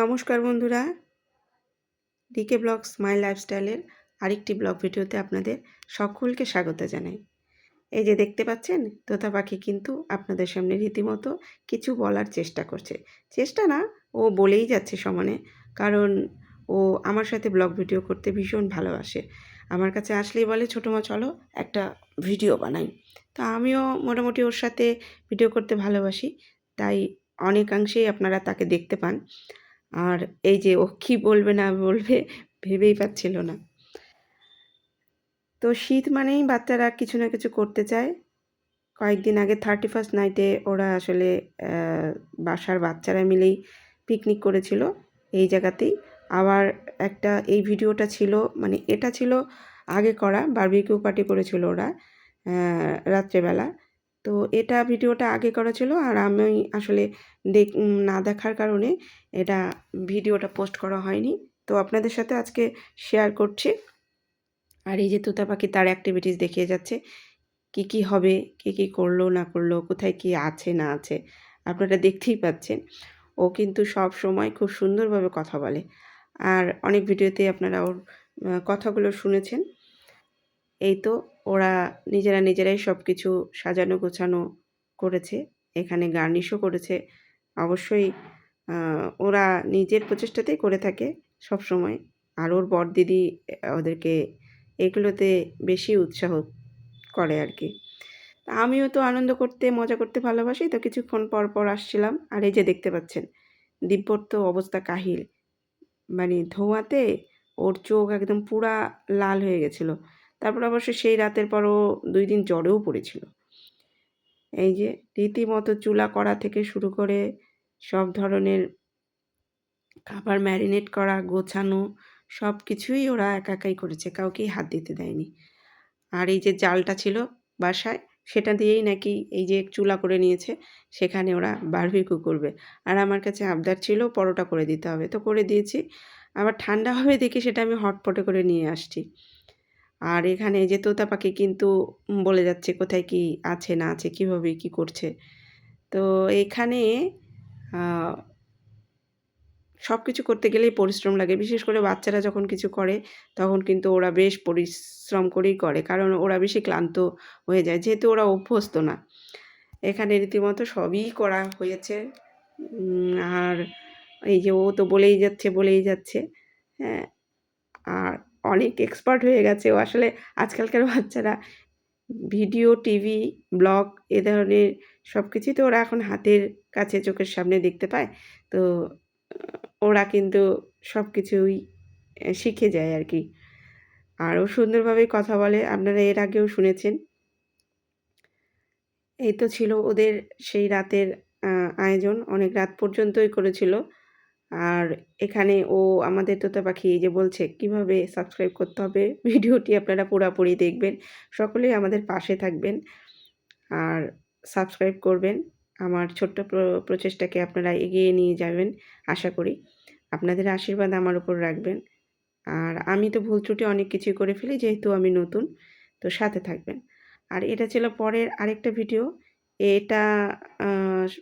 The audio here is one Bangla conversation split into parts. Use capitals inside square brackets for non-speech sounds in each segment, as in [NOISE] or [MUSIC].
নমস্কার বন্ধুরা। ডিকে ব্লগ স্মাইল লাইফস্টাইলের আরেকটি ব্লগ ভিডিওতে আপনাদের সকলকে স্বাগত জানাই। এই যে দেখতে পাচ্ছেন, তোতা পাখি কিন্তু আপনাদের সামনে রীতিমতো কিছু বলার চেষ্টা করছে। চেষ্টা না, ও বলেই যাচ্ছে সমানে, কারণ ও আমার সাথে ব্লগ ভিডিও করতে ভীষণ ভালোবাসে। আমার কাছে আসলেই বলে, ছোটো মা, চলো একটা ভিডিও বানাই। তা আমিও মোটামুটি ওর সাথে ভিডিও করতে ভালোবাসি, তাই অনেকাংশেই আপনারা তাকে দেখতে পান। আর এই যে ও কী বলবে না বলবে ভেবেই পাচ্ছিল না। তো শীত মানেই বাচ্চারা কিছু না কিছু করতে চায়। কয়েকদিন আগে থার্টি ফার্স্ট নাইটে ওরা আসলে বাসার বাচ্চারা মিলেই পিকনিক করেছিল এই জায়গাতেই। আবার একটা এই ভিডিওটা ছিল মানে এটা ছিল আগে করা বার্বিকিউ পার্টি করেছিল ওরা রাত্রেবেলা। তো এটা ভিডিওটা আগে করা ছিল আর আমি আসলে দেখ না দেখার কারণে এটা ভিডিওটা পোস্ট করা হয়নি। তো আপনাদের সাথে আজকে শেয়ার করছি। আর এই যে তোতা পাখি তার অ্যাক্টিভিটিস দেখিয়ে যাচ্ছে। কি কি হবে, কি কি করল, না করল, কোথায় কি আছে, না আছে, আপনারা দেখতেই পাচ্ছেন। ও কিন্তু সব সময় খুব সুন্দরভাবে কথা বলে। আর অনেক ভিডিওতে আপনারা ওর কথাগুলো শুনেছেন। এই তো ওরা নিজেরা নিজেরাই সব কিছু সাজানো গোছানো করেছে, এখানে গার্নিশও করেছে। অবশ্যই ওরা নিজের প্রচেষ্টাতেই করে থাকে সব সময় আর ওর বর দিদি ওদেরকে এগুলোতে বেশি উৎসাহ করে আর কি। আমিও তো আনন্দ করতে, মজা করতে ভালোবাসি, তো কিছুক্ষণ পর পর আসছিলাম। আর এই যে দেখতে পাচ্ছেন দিব্যর তো অবস্থা কাহিল। মানে ধোঁয়াতে ওর চোখ একদম পুরা লাল হয়ে গেছিল। তারপর অবশ্য সেই রাতের পরও দুই দিন জ্বরেও পড়েছিল। এই যে রীতিমতো চুলা করা থেকে শুরু করে সব ধরনের খাবার ম্যারিনেট করা, গোছানো, সব কিছুই ওরা একাকাই করেছে, কাউকেই হাত দিতে দেয়নি। আর এই যে জালটা ছিল বাসায়, সেটা দিয়েই নাকি এই যে চুলা করে নিয়েছে, সেখানে ওরা বারবিকিউ করবে। আর আমার কাছে আবদার ছিল পরোটা করে দিতে হবে, তো করে দিয়েছি। আবার ঠান্ডা হবে দেখে সেটা আমি হটপটে করে নিয়ে আসছি। আর এখানে যে তোতা পাখি কিন্তু বলে যাচ্ছে কোথায় কি আছে, না আছে, কীভাবে কি করছে। তো এখানে সব কিছু করতে গেলেই পরিশ্রম লাগে। বিশেষ করে বাচ্চারা যখন কিছু করে, তখন কিন্তু ওরা বেশ পরিশ্রম করেই করে। কারণ ওরা বেশি ক্লান্ত হয়ে যায়, যেহেতু ওরা অভ্যস্ত না। এখানে রীতিমতো সবই করা হয়েছে। আর এই যে ও তো বলেই যাচ্ছে বলেই যাচ্ছে। হ্যাঁ আর অনেক এক্সপার্ট হয়ে গেছে। ও আসলে আজকালকার বাচ্চারা ভিডিও টিভি ব্লগ এ ধরনের সব কিছুই তো ওরা এখন হাতের কাছে চোখের সামনে দেখতে পায়। তো, ওরা কিন্তু সব কিছুই শিখে যায় আর কি আর ও সুন্দরভাবে কথা বলে, আপনারা এর আগেও শুনেছেন। এই তো ছিল ওদের সেই রাতের আয়োজন। অনেক রাত পর্যন্তই করেছিল। আর এখানে ও আমাদের তোতা পাখি যে বলছে, কীভাবে সাবস্ক্রাইব করতে হবে? [LAUGHS] ভিডিওটি আপনারা পুরোপুরি দেখবেন, সকলেই আমাদের পাশে থাকবেন আর সাবস্ক্রাইব করবেন। আমার ছোট্ট প্রচেষ্টাকে আপনারা এগিয়ে নিয়ে যাবেন, আশা করি। আপনাদের আশীর্বাদ আমার উপর রাখবেন। আর আমি তো ভুল ত্রুটি অনেক কিছুই করে ফেলি, যেহেতু আমি নতুন, তো সাথে থাকবেন। আর এটা ছিল পরের আরেকটা ভিডিও। এটা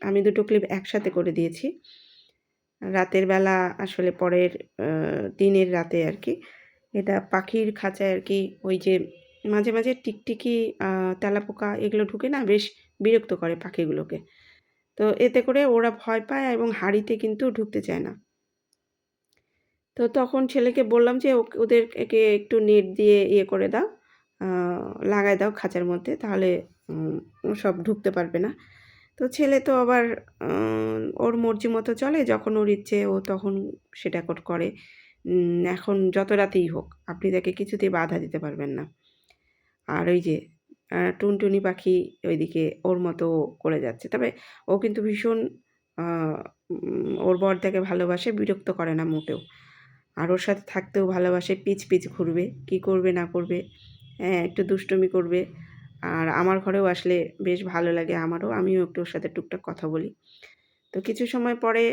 আমি দুটো ক্লিপ একসাথে করে দিয়েছি। রাতের বেলা আসলে পরের দিনের রাতে আর কি এটা পাখির খাঁচায় আর কি ওই যে মাঝে মাঝে টিকটিকি তেলাপোকা এগুলো ঢুকে না বেশ বিরক্ত করে পাখিগুলোকে। তো এতে করে ওরা ভয় পায় এবং হাড়িতে কিন্তু ঢুকতে চায় না। তো তখন ছেলেকে বললাম যে ওদের একে একটু নেট দিয়ে ইয়ে করে দাও লাগাই দাও খাঁচার মধ্যে, তাহলে সব ঢুকতে পারবে না। তো ছেলে তো আবার ওর মর্জি মতো চলে, যখন ওর ইচ্ছে ও তখন সেটা করে এখন যত রাতেই হোক, আপনি তাকে কিছুতেই বাধা দিতে পারবেন না। আর ওই যে টুনটুনি পাখি ওইদিকে ওর মতো করে যাচ্ছে। তবে ও কিন্তু ভীষণ ওর বরটাকে ভালোবাসে, বিরক্ত করে না মোটেও। আর ওর সাথে থাকতেও ভালোবাসে, পিচ পিচ ঘুরবে, কি করবে না করবে হ্যাঁ একটু দুষ্টুমি করবে। আর আমার ঘরেও আসলে বেশ ভালো লাগে আমারও। আমিও একটু ওর সাথে টুকটাক কথা বলি। তো কিছু সময় পরে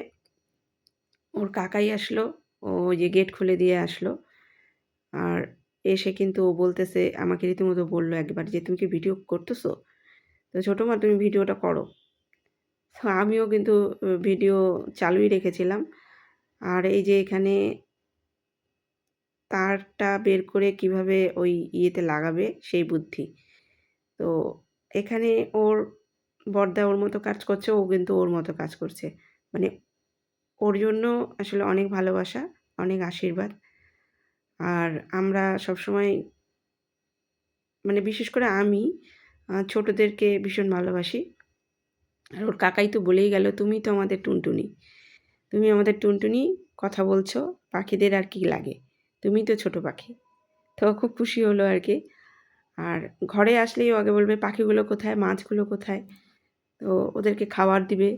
ওর কাকাই আসলো, ও যে গেট খুলে দিয়ে আসলো। আর এসে কিন্তু ও বলতেছে, আমাকে রীতিমতো বলল একবার যে, তুমি কি ভিডিও করতেছো? তো ছোটো মা, তুমি ভিডিওটা করো। তো আমিও কিন্তু ভিডিও চালুই রেখেছিলাম। আর এই যে এখানে তারটা বের করে কীভাবে ওই ইয়েতে লাগাবে সেই বুদ্ধি। তো এখানে ওর বড়দা ওর মতো কাজ করছে, ও কিন্তু ওর মতো কাজ করছে। মানে ওর জন্য আসলে অনেক ভালোবাসা, অনেক আশীর্বাদ। আর আমরা সবসময় মানে বিশেষ করে আমি ছোটদেরকে ভীষণ ভালোবাসি। আর ওর কাকাই তো বলেই গেল, তুমি তো আমাদের টুনটুনি। তুমি আমাদের টুনটুনি, কথা বলছো, পাখিদের আর কি লাগে? তুমি তো ছোট পাখি। তো খুব খুশি হলো আর কি। আর ঘরে আসলেই আগে বলবে, পাখিগুলো কোথায়? মাছগুলো কোথায়? তো ওদেরকে খাবার দিবে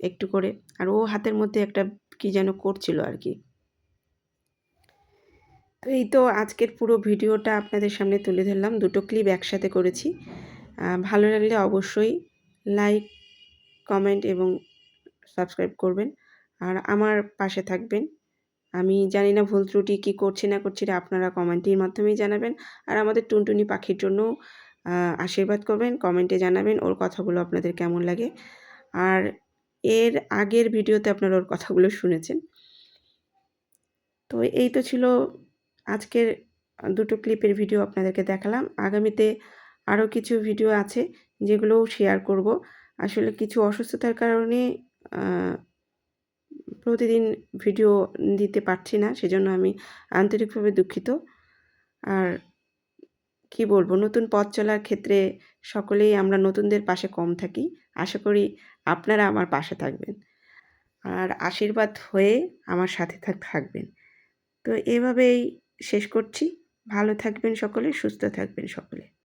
একটু করে। আর ও হাতের মধ্যে একটা কি যেন করছিল আর কি। তো এই তো আজকের পুরো ভিডিওটা আপনাদের সামনে তুলে ধরলাম। দুটো ক্লিপ একসাথে করেছি। ভালো লাগলে অবশ্যই লাইক, কমেন্ট এবং সাবস্ক্রাইব করবেন। আর আমার পাশে থাকবেন আমি জানি না ভুল ত্রুটি কী করছি না করছি আপনারা কমেন্টের মাধ্যমেই জানাবেন। আর আমাদের টুনটুনি পাখির জন্য আশীর্বাদ করবেন, কমেন্টে জানাবেন ওর কথাগুলো আপনাদের কেমন লাগে। আর এর আগের ভিডিওতে আপনারা ওর কথাগুলো শুনেছেন। তো এই তো ছিল আজকের দুটো ক্লিপের ভিডিও আপনাদেরকে দেখালাম। আগামীতে আরও কিছু ভিডিও আছে যেগুলোও শেয়ার করব। আসলে কিছু অসুস্থতার কারণে প্রতিদিন ভিডিও দিতে পারছি না, সেজন্য আমি আন্তরিকভাবে দুঃখিত। আর কি বলব, নতুন পথ চলার ক্ষেত্রে সকলেই আমরা নতুনদের পাশে কম থাকি। আশা করি আপনারা আমার পাশে থাকবেন। আর আশীর্বাদ হয়ে আমার সাথে থাকবেন। তো এভাবেই শেষ করছি। ভালো থাকবেন সকলে, সুস্থ থাকবেন সকলে।